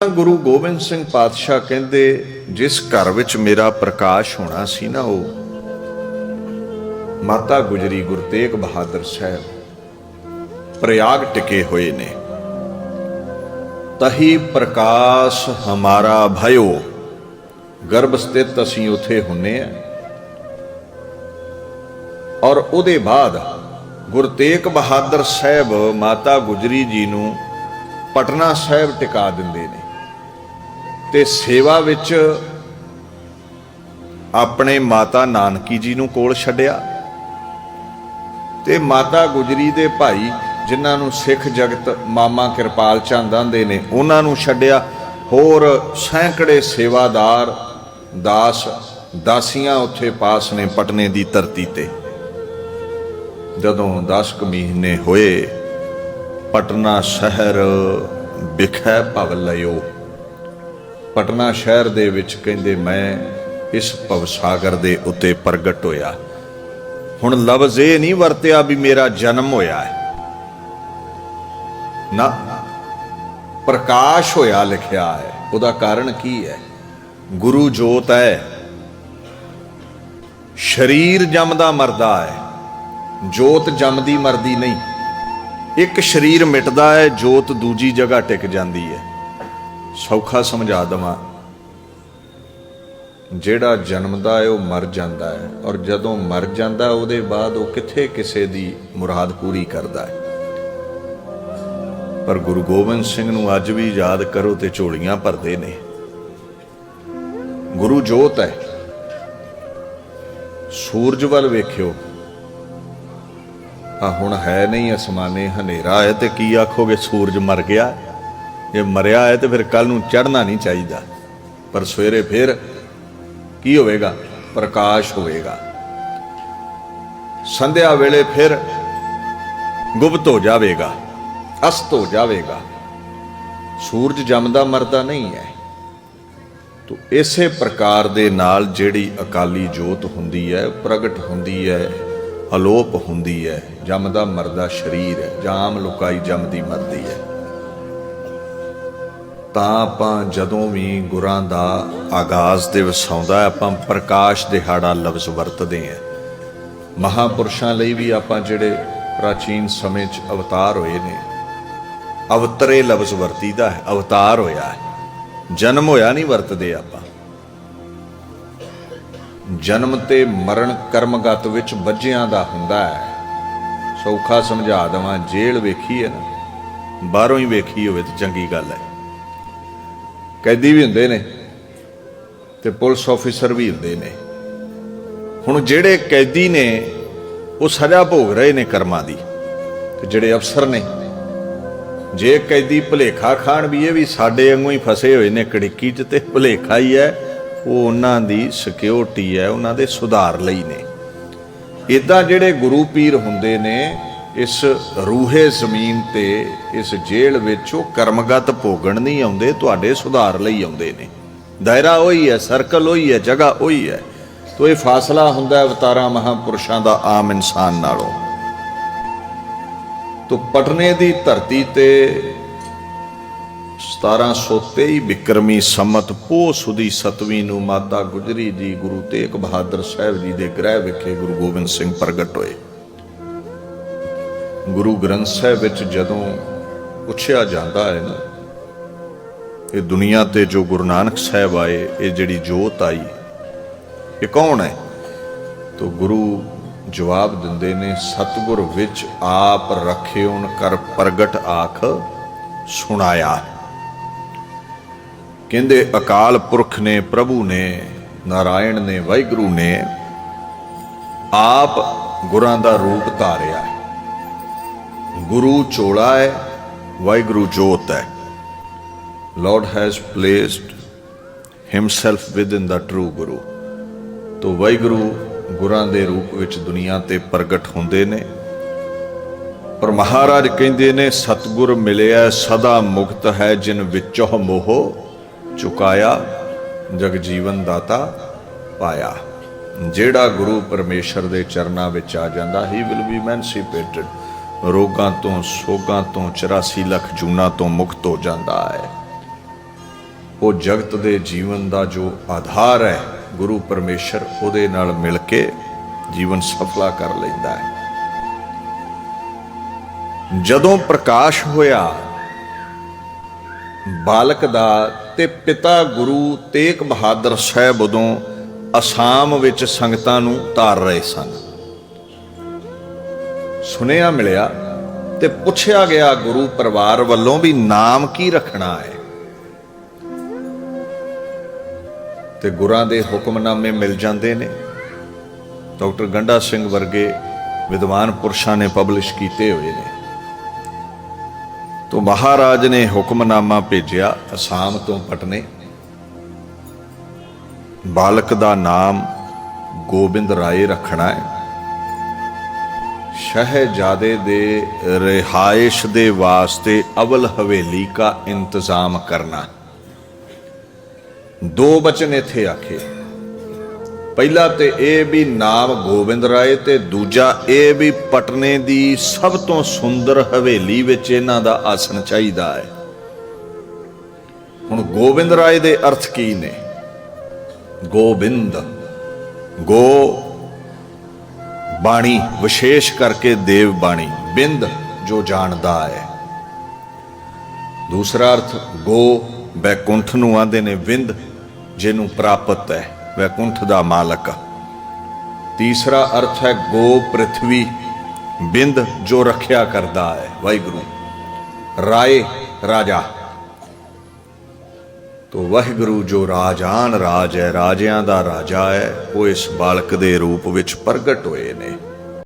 ਗੁਰੂ ਗੋਬਿੰਦ ਸਿੰਘ ਪਾਤਸ਼ਾਹ ਕਹਿੰਦੇ, ਜਿਸ ਘਰ ਵਿੱਚ ਮੇਰਾ ਪ੍ਰਕਾਸ਼ ਹੋਣਾ ਸੀ ਨਾ ਉਹ ਮਾਤਾ ਗੁਜਰੀ ਗੁਰੂ ਤੇਗ ਬਹਾਦਰ ਸਾਹਿਬ ਪ੍ਰਯਾਗ ਟਿਕੇ ਹੋਏ ਨੇ। ਤਹੀ ਪ੍ਰਕਾਸ਼ ਹਮਾਰਾ ਭਇਓ, ਗਰਭ ਸਥਿਤ ਅਸੀਂ ਉਥੇ ਹੁੰਨੇ ਆ। ਔਰ ਉਹਦੇ ਬਾਅਦ ਗੁਰੂ ਤੇਗ ਬਹਾਦਰ ਸਾਹਿਬ ਮਾਤਾ ਗੁਜਰੀ ਜੀ ਨੂੰ ਪਟਨਾ ਸਾਹਿਬ ਟਿਕਾ ਦਿੰਦੇ ਨੇ। ਤੇ ਸੇਵਾ ਵਿੱਚ ਆਪਣੇ ਮਾਤਾ ਨਾਨਕੀ ਜੀ ਨੂੰ ਕੋਲ ਛੱਡਿਆ ਤੇ ਮਾਤਾ ਗੁਜਰੀ ਦੇ ਭਾਈ, ਜਿਨ੍ਹਾਂ ਨੂੰ ਸਿੱਖ ਜਗਤ ਮਾਮਾ ਕਿਰਪਾਲ ਚੰਦ ਨੇ, ਉਹਨਾਂ ਨੂੰ ਛੱਡਿਆ। ਹੋਰ ਸੈਂਕੜੇ ਸੇਵਾਦਾਰ, ਦਾਸ, ਦਾਸੀਆਂ ਉੱਥੇ ਪਾਸ ਨੇ ਪਟਨੇ ਦੀ ਧਰਤੀ ਤੇ। ਜਦੋਂ 10 ਕੁ ਮਹੀਨੇ ਹੋਏ, ਪਟਨਾ ਸ਼ਹਿਰ ਵਿਖੇ ਭਵ ਲਿਓ ਪਟਨਾ ਸ਼ਹਿਰ ਦੇ ਵਿੱਚ ਕਹਿੰਦੇ, ਮੈਂ ਇਸ ਭਵ ਸਾਗਰ ਦੇ ਉੱਤੇ ਪ੍ਰਗਟ ਹੋਇਆ। ਹੁਣ ਲਫ਼ਜ਼ ਇਹ ਨਹੀਂ ਵਰਤਿਆ ਵੀ ਮੇਰਾ ਜਨਮ ਹੋਇਆ ਹੈ। ਨਾ, ਪ੍ਰਕਾਸ਼ ਹੋਇਆ, ਲਿਖਿਆ ਹੈ। ਉਹਦਾ ਕਾਰਨ ਕੀ ਹੈ? ਗੁਰੂ ਜੋਤ ਹੈ। ਸ਼ਰੀਰ ਜੰਮਦਾ ਮਰਦਾ ਹੈ। ਜੋਤ ਜੰਮਦੀ ਮਰਦੀ ਨਹੀਂ। ਇੱਕ ਸ਼ਰੀਰ ਮਿਟਦਾ ਹੈ, ਜੋਤ ਦੂਜੀ ਜਗ੍ਹਾ ਟਿਕ ਜਾਂਦੀ ਹੈ। ਸੌਖਾ ਸਮਝਾ ਦਵਾਂ। ਜਿਹੜਾ ਜਨਮਦਾ ਹੈ, ਉਹ ਮਰ ਜਾਂਦਾ ਹੈ। ਔਰ ਜਦੋਂ ਮਰ ਜਾਂਦਾ ਉਹਦੇ ਬਾਅਦ ਉਹ ਕਿੱਥੇ ਕਿਸੇ ਦੀ ਮੁਰਾਦ ਪੂਰੀ ਕਰਦਾ ਹੈ। ਪਰ ਗੁਰੂ ਗੋਬਿੰਦ ਸਿੰਘ ਨੂੰ ਅੱਜ ਵੀ ਯਾਦ ਕਰੋ ਤੇ ਝੋਲੀਆਂ ਭਰਦੇ ਨੇ। ਗੁਰੂ ਜੋਤ ਹੈ। ਸੂਰਜ ਵੱਲ ਵੇਖਿਓ। ਆ ਹੁਣ ਹੈ ਨਹੀਂ ਅਸਮਾਨੇ ਹਨੇਰਾ ਹੈ ਤੇ ਕੀ ਆਖੋਗੇ, ਸੂਰਜ ਮਰ ਗਿਆ? ਜੇ ਮਰਿਆ ਹੈ ਤੇ ਫਿਰ ਕੱਲ ਨੂੰ ਚੜ੍ਹਨਾ ਨਹੀਂ ਚਾਹੀਦਾ। ਪਰ ਸਵੇਰੇ ਫਿਰ ਕੀ ਹੋਵੇਗਾ? ਪ੍ਰਕਾਸ਼ ਹੋਵੇਗਾ। ਸੰਧਿਆ ਵੇਲੇ ਫਿਰ ਗੁਪਤ ਹੋ ਜਾਵੇਗਾ, ਅਸਤ ਹੋ ਜਾਵੇਗਾ। ਸੂਰਜ ਜੰਮਦਾ ਮਰਦਾ ਨਹੀਂ ਹੈ। ਤੋ ਇਸੇ ਪ੍ਰਕਾਰ ਦੇ ਨਾਲ ਜਿਹੜੀ ਅਕਾਲੀ ਜੋਤ ਹੁੰਦੀ ਹੈ, ਪ੍ਰਗਟ ਹੁੰਦੀ ਹੈ, ਅਲੋਪ ਹੁੰਦੀ ਹੈ, ਜੰਮਦਾ ਮਰਦਾ ਸਰੀਰ ਹੈ, ਜਾਮ ਲੁਕਾਈ ਜੰਮਦੀ ਮਰਦੀ ਹੈ। ਤਾਂ ਆਪਾਂ ਜਦੋਂ ਵੀ ਗੁਰਾਂ ਦਾ ਆਗਾਜ਼ ਦਿਵਸ ਆਉਂਦਾ ਆਪਾਂ ਪ੍ਰਕਾਸ਼ ਦਿਹਾੜਾ ਲਫ਼ਜ਼ ਵਰਤਦੇ ਹਾਂ। ਮਹਾਪੁਰਸ਼ਾਂ ਲਈ ਵੀ ਆਪਾਂ ਜਿਹੜੇ ਪ੍ਰਾਚੀਨ ਸਮੇਂ 'ਚ ਅਵਤਾਰ ਹੋਏ ਨੇ, ਅਵਤਰੇ ਲਫ਼ਜ਼ ਵਰਤੀਦਾ ਹੈ, ਅਵਤਾਰ ਹੋਇਆ ਹੈ। ਜਨਮ ਹੋਇਆ ਨਹੀਂ ਵਰਤਦੇ ਆਪਾਂ। ਜਨਮ ਤੇ ਮਰਨ ਕਰਮਗਤ ਵਿੱਚ ਵੱਜਿਆਂ ਦਾ ਹੁੰਦਾ ਹੈ। ਸੌਖਾ ਸਮਝਾ ਦਵਾਂ, ਜੇਲ੍ਹ ਵੇਖੀ ਹੈ ਨਾ, ਬਾਹਰੋਂ ਹੀ ਵੇਖੀ ਹੋਵੇ ਤੇ ਚੰਗੀ ਗੱਲ ਹੈ। ਕੈਦੀ ਵੀ ਹੁੰਦੇ ਨੇ ਤੇ ਪੁਲਿਸ ਆਫੀਸਰ ਵੀ ਹੁੰਦੇ ਨੇ। ਹੁਣ ਜਿਹੜੇ ਕੈਦੀ ਨੇ, ਉਹ ਸਜ਼ਾ ਭੋਗ ਰਹੇ ਨੇ ਕਰਮਾਂ ਦੀ ਤੇ ਜਿਹੜੇ ਅਫਸਰ ਨੇ, ਜੇ ਕੈਦੀ ਭੁਲੇਖਾ ਖਾਣ ਵੀ ਇਹ ਵੀ ਸਾਡੇ ਵਾਂਗੂ ਹੀ ਫਸੇ ਹੋਏ ਨੇ ਕੜਿੱਕੀ 'ਚ ਤੇ ਭੁਲੇਖਾ ਹੀ ਹੈ, ਉਹ ਉਹਨਾਂ ਦੀ ਸਿਕਿਉਰਿਟੀ ਹੈ, ਉਹਨਾਂ ਦੇ ਸੁਧਾਰ ਲਈ ਨੇ। ਇਦਾਂ ਜਿਹੜੇ ਗੁਰੂ ਪੀਰ ਹੁੰਦੇ ਨੇ ਇਸ ਰੂਹੇ ਜ਼ਮੀਨ ਤੇ, ਇਸ ਜੇਲ੍ਹ ਵਿੱਚ ਉਹ ਕਰਮਗਤ ਭੋਗਣ ਨਹੀਂ ਆਉਂਦੇ, ਤੁਹਾਡੇ ਸੁਧਾਰ ਲਈ ਆਉਂਦੇ ਨੇ। ਦਾਇਰਾ ਉਹੀ ਹੈ, ਸਰਕਲ ਉਹੀ ਹੈ, ਜਗ੍ਹਾ ਉਹੀ ਹੈ। ਤੋ ਇਹ ਫਾਸਲਾ ਹੁੰਦਾ ਅਵਤਾਰਾਂ ਮਹਾਪੁਰਸ਼ਾਂ ਦਾ ਆਮ ਇਨਸਾਨ ਨਾਲੋਂ। ਤੋ ਪਟਨੇ ਦੀ ਧਰਤੀ ਤੇ 1723 ਬਿਕਰਮੀ ਸੰਮਤ ਪੋਹ ਸੁਦੀ ਸਤਵੀਂ ਨੂੰ ਮਾਤਾ ਗੁਜਰੀ ਜੀ ਗੁਰੂ ਤੇਗ ਬਹਾਦਰ ਸਾਹਿਬ ਜੀ ਦੇ ਗ੍ਰਹਿ ਵਿਖੇ ਗੁਰੂ ਗੋਬਿੰਦ ਸਿੰਘ ਪ੍ਰਗਟ ਹੋਏ। ਗੁਰੂ ਗ੍ਰੰਥ ਸਾਹਿਬ ਵਿੱਚ ਜਦੋਂ ਪੁੱਛਿਆ ਜਾਂਦਾ ਹੈ ਨਾ, ਇਹ ਦੁਨੀਆ ਤੇ ਜੋ ਗੁਰੂ ਨਾਨਕ ਸਾਹਿਬ ਆਏ, ਇਹ ਜਿਹੜੀ ਜੋਤ ਆਈ, ਇਹ ਕੌਣ ਹੈ? ਤੋ ਗੁਰੂ ਜਵਾਬ ਦਿੰਦੇ ਨੇ, ਸਤਿਗੁਰ ਵਿੱਚ ਆਪ ਰਖਿਓਨ ਕਰ ਪ੍ਰਗਟ ਆਖ, ਸੁਣਾਇਆ। ਕਹਿੰਦੇ ਅਕਾਲ ਪੁਰਖ ਨੇ, ਪ੍ਰਭੂ ਨੇ, ਨਾਰਾਇਣ ਨੇ, ਵਾਹਿਗੁਰੂ ਨੇ ਆਪ ਗੁਰਾਂ ਦਾ ਰੂਪ ਧਾਰਿਆ। ਹੈ ਗੁਰੂ ਚੋਲਾ ਹੈ, ਵਾਹਿਗੁਰੂ ਜੋਤ ਹੈ। Lord has placed himself within the true guru ਤੋ ਵਾਹਿਗੁਰੂ ਗੁਰਾਂ ਦੇ ਰੂਪ ਵਿੱਚ ਦੁਨੀਆ ਤੇ ਪ੍ਰਗਟ ਹੁੰਦੇ ਨੇ। ਪਰ ਮਹਾਰਾਜ ਕਹਿੰਦੇ ਨੇ, ਸਤਗੁਰ ਮਿਲਿਆ, ਸਦਾ ਮੁਕਤ ਹੈ, ਜਿਨ ਵਿੱਚੋਂ ਮੋਹ ਚੁਕਾਇਆ, ਜਗ ਜੀਵਨ ਦਾਤਾ ਪਾਇਆ। ਜਿਹੜਾ ਗੁਰੂ ਪਰਮੇਸ਼ਰ ਦੇ ਚਰਨਾਂ ਵਿੱਚ ਆ ਜਾਂਦਾ ਹੀ ਵਿਲ ਬੀ ਐਮਨਸੀਪੇਟਡ ਰੋਗਾਂ ਤੋਂ, ਸੋਗਾਂ ਤੋਂ 84 ਲੱਖ ਜੂਨਾ ਤੋਂ ਮੁਕਤ ਹੋ ਜਾਂਦਾ ਹੈ। ਉਹ ਜਗਤ ਦੇ ਜੀਵਨ ਦਾ ਜੋ ਆਧਾਰ ਹੈ, ਗੁਰੂ ਪਰਮੇਸ਼ਰ ਉਹਦੇ ਨਾਲ ਮਿਲ ਕੇ ਜੀਵਨ ਸਫਲਾ ਕਰ ਲੈਂਦਾ ਹੈ। ਜਦੋਂ ਪ੍ਰਕਾਸ਼ ਹੋਇਆ, ਬਾਲਕ ਦਾ ਤੇ ਪਿਤਾ ਗੁਰੂ ਤੇਗ ਬਹਾਦਰ ਸਾਹਿਬ ਉਦੋਂ ਅਸਾਮ ਵਿੱਚ ਸੰਗਤਾਂ ਨੂੰ ਤਾਰ ਰਹੇ ਸਨ। ਸੁਨੇਹਾ ਮਿਲਿਆ ਤੇ ਪੁੱਛਿਆ ਗਿਆ ਗੁਰੂ ਪਰਿਵਾਰ ਵੱਲੋਂ ਵੀ ਨਾਮ ਕੀ ਰੱਖਣਾ ਹੈ। ਤੇ ਗੁਰਾਂ ਦੇ ਹੁਕਮਨਾਮੇ ਮਿਲ ਜਾਂਦੇ ਨੇ। ਡਾਕਟਰ ਗੰਡਾ ਸਿੰਘ ਵਰਗੇ ਵਿਦਵਾਨ ਪੁਰਸ਼ਾਂ ਨੇ ਪਬਲਿਸ਼ ਕੀਤੇ ਹੋਏ ਨੇ। ਤੋਂ ਮਹਾਰਾਜ ਨੇ ਹੁਕਮਨਾਮਾ ਭੇਜਿਆ ਅਸਾਮ ਤੋਂ ਪਟਨੇ। ਬਾਲਕ ਦਾ ਨਾਮ ਗੋਬਿੰਦ ਰਾਏ ਰੱਖਣਾ ਹੈ। ਸ਼ਹਿਜ਼ਾਦੇ ਦੇ ਰਿਹਾਇਸ਼ ਦੇ ਵਾਸਤੇ ਅਵਲ ਹਵੇਲੀ ਦਾ ਇੰਤਜ਼ਾਮ ਕਰਨਾ। ਦੋ ਬਚਨ ਇੱਥੇ ਆਖੇ। ਪਹਿਲਾ ਤੇ ਇਹ ਵੀ ਨਾਮ ਗੋਬਿੰਦ ਰਾਏ ਤੇ ਦੂਜਾ ਇਹ ਵੀ ਪਟਨੇ ਦੀ ਸਭ ਤੋਂ ਸੁੰਦਰ ਹਵੇਲੀ ਵਿੱਚ ਇਹਨਾਂ ਦਾ ਆਸਣ ਚਾਹੀਦਾ ਹੈ। ਹੁਣ ਗੋਬਿੰਦ ਰਾਏ ਦੇ ਅਰਥ ਕੀ ਨੇ? ਗੋਬਿੰਦ, ਗੋ ਬਾਣੀ ਵਿਸ਼ੇਸ਼ ਕਰਕੇ ਦੇਵ ਬਾਣੀ, ਬਿੰਦ ਜੋ ਜਾਣਦਾ ਹੈ। ਦੂਸਰਾ ਅਰਥ, ਗੋ ਬੈਕੁੰਠ ਨੂੰ ਆਂਦੇ ਨੇ ਵਿੰਦ, ਜਿਹਨੂੰ ਪ੍ਰਾਪਤ ਹੈ, ਵੈਕੁੰਠ ਦਾ ਮਾਲਕ। ਤੀਸਰਾ ਅਰਥ ਹੈ, ਗੋ ਪ੍ਰithvi ਬਿੰਦ ਜੋ ਰੱਖਿਆ ਕਰਦਾ ਹੈ, ਵਾਹਿਗੁਰੂ। ਰਾਏ, ਰਾਜਾ। ਤੋ ਵਾਹਿਗੁਰੂ ਜੋ ਰਾਜਾਨ ਰਾਜ ਹੈ, ਰਾਜਿਆਂ ਦਾ ਰਾਜਾ ਹੈ, ਉਹ ਇਸ ਬਾਲਕ ਦੇ ਰੂਪ ਵਿੱਚ ਪ੍ਰਗਟ ਹੋਏ ਨੇ।